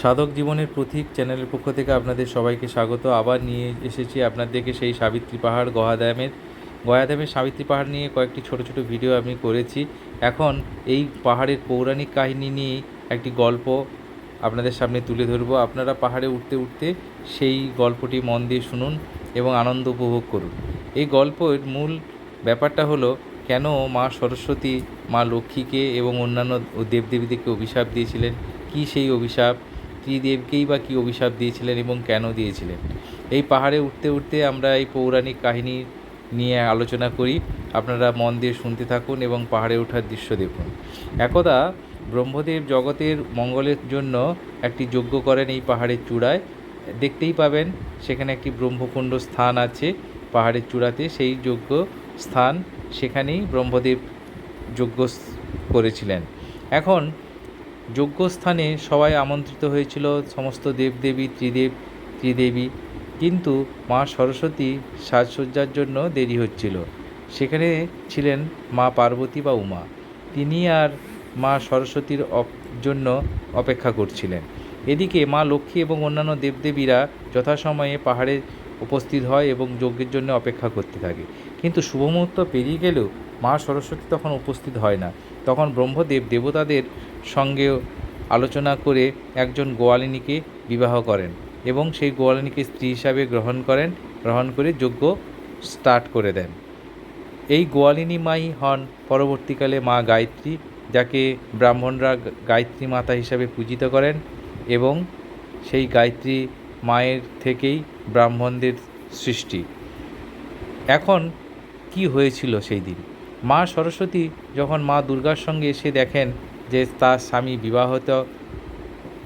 সাধক জীবনের প্রতীক চ্যানেলের পক্ষ থেকে আপনাদের সবাইকে স্বাগত। আবার নিয়ে এসেছি আপনাদেরকে সেই সাবিত্রী পাহাড় গয়াধামের গয়াধামের সাবিত্রী পাহাড় নিয়ে কয়েকটি ছোট ছোট ভিডিও আমি করেছি। এখন এই পাহাড়ের পৌরাণিক কাহিনী নিয়ে একটি গল্প আপনাদের সামনে তুলে ধরবো। আপনারা পাহাড়ে উঠতে উঠতে সেই গল্পটি মন দিয়ে শুনুন এবং আনন্দ উপভোগ করুন। এই গল্পের মূল ব্যাপারটা হলো, কেন মা সরস্বতী, মা লক্ষ্মীকে এবং অন্যান্য দেবদেবীদেরকে অভিশাপ দিয়েছিলেন? কী সেই অভিশাপ? ত্রিদেবকেই বা কী অভিশাপ দিয়েছিলেন এবং কেন দিয়েছিলেন? এই পাহাড়ে উঠতে উঠতে আমরা এই পৌরাণিক কাহিনী নিয়ে আলোচনা করি। আপনারা মন দিয়ে শুনতে থাকুন এবং পাহাড়ে ওঠার দৃশ্য দেখুন। একদা ব্রহ্মদেব জগতের মঙ্গলের জন্য একটি যজ্ঞ করেন এই পাহাড়ের চূড়ায়। দেখতেই পাবেন সেখানে একটি ব্রহ্মকুণ্ড স্থান আছে পাহাড়ের চূড়াতে। সেই যজ্ঞ স্থান সেখানেই ব্রহ্মদেব যজ্ঞ করেছিলেন। এখন যজ্ঞস্থানে সবাই আমন্ত্রিত হয়েছিল, সমস্ত দেবদেবী, ত্রিদেব, ত্রিদেবী। কিন্তু মা সরস্বতী সাজসজ্জার জন্য দেরি হচ্ছিল। সেখানে ছিলেন মা পার্বতী বা উমা। তিনি আর মা সরস্বতীর জন্য অপেক্ষা করছিলেন। এদিকে মা লক্ষ্মী এবং অন্যান্য দেবদেবীরা যথাসময়ে পাহাড়ে উপস্থিত হয় এবং যজ্ঞের জন্য অপেক্ষা করতে থাকে। কিন্তু শুভ মুহূর্ত পেরিয়ে গেলেও মা সরস্বতী তখন উপস্থিত হয় না। তখন ব্রহ্মদেব দেবতাদের সঙ্গে আলোচনা করে একজন গোয়ালিনীকে বিবাহ করেন এবং সেই গোয়ালিনীকে স্ত্রী হিসাবে গ্রহণ করেন, গ্রহণ করে যজ্ঞ স্টার্ট করে দেন। এই গোয়ালিনী মাই হন পরবর্তীকালে মা গায়ত্রী, যাকে ব্রাহ্মণরা গায়ত্রী মাতা হিসাবে পূজিত করেন এবং সেই গায়ত্রী মায়ের থেকেই ব্রাহ্মণদের সৃষ্টি। এখন কি হয়েছিল সেই দিন? মা সরস্বতী যখন মা দুর্গার সঙ্গে এসে দেখেন যে তার স্বামী বিবাহিত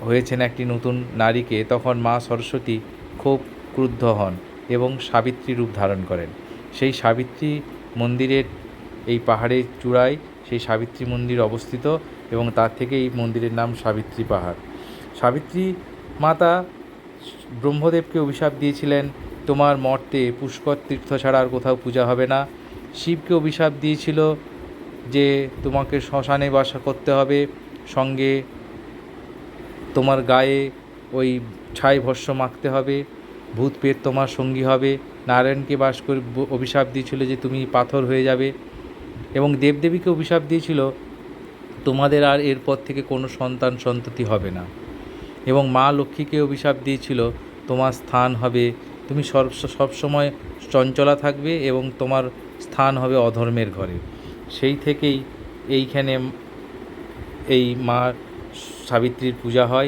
হয়েছেন একটি নতুন নারীকে, তখন মা সরস্বতী খুব ক্রুদ্ধ হন এবং সাবিত্রী রূপ ধারণ করেন। সেই সাবিত্রী মন্দিরের এই পাহাড়ের চূড়ায় সেই সাবিত্রী মন্দির অবস্থিত এবং তার থেকে এই মন্দিরের নাম সাবিত্রী পাহাড়। সাবিত্রী মাতা ব্রহ্মদেবকে অভিশাপ দিয়েছিলেন, তোমার মর্তে পুষ্কর তীর্থ ছাড়া আর কোথাও পূজা হবে না। শিবকে অভিশাপ দিয়েছিল যে তোমাকে শ্মশানে বাসা করতে হবে, সঙ্গে তোমার গায়ে ওই ছাই ভস্য মাখতে হবে, ভূত পেট তোমার সঙ্গী হবে। নারায়ণকে বাস করে অভিশাপ দিয়েছিল যে তুমি পাথর হয়ে যাবে এবং দেবদেবীকে অভিশাপ দিয়েছিল, তোমাদের আর এরপর থেকে কোনো সন্তান সন্ততি হবে না। এবং মা লক্ষ্মীকে অভিশাপ দিয়েছিল, তোমার স্থান হবে, তুমি সব সবসময় চঞ্চলা থাকবে এবং তোমার স্থান হবে অধর্মের ঘরে। সেই থেকেই এইখানে এই মা সাবিত্রীর পূজা হয়।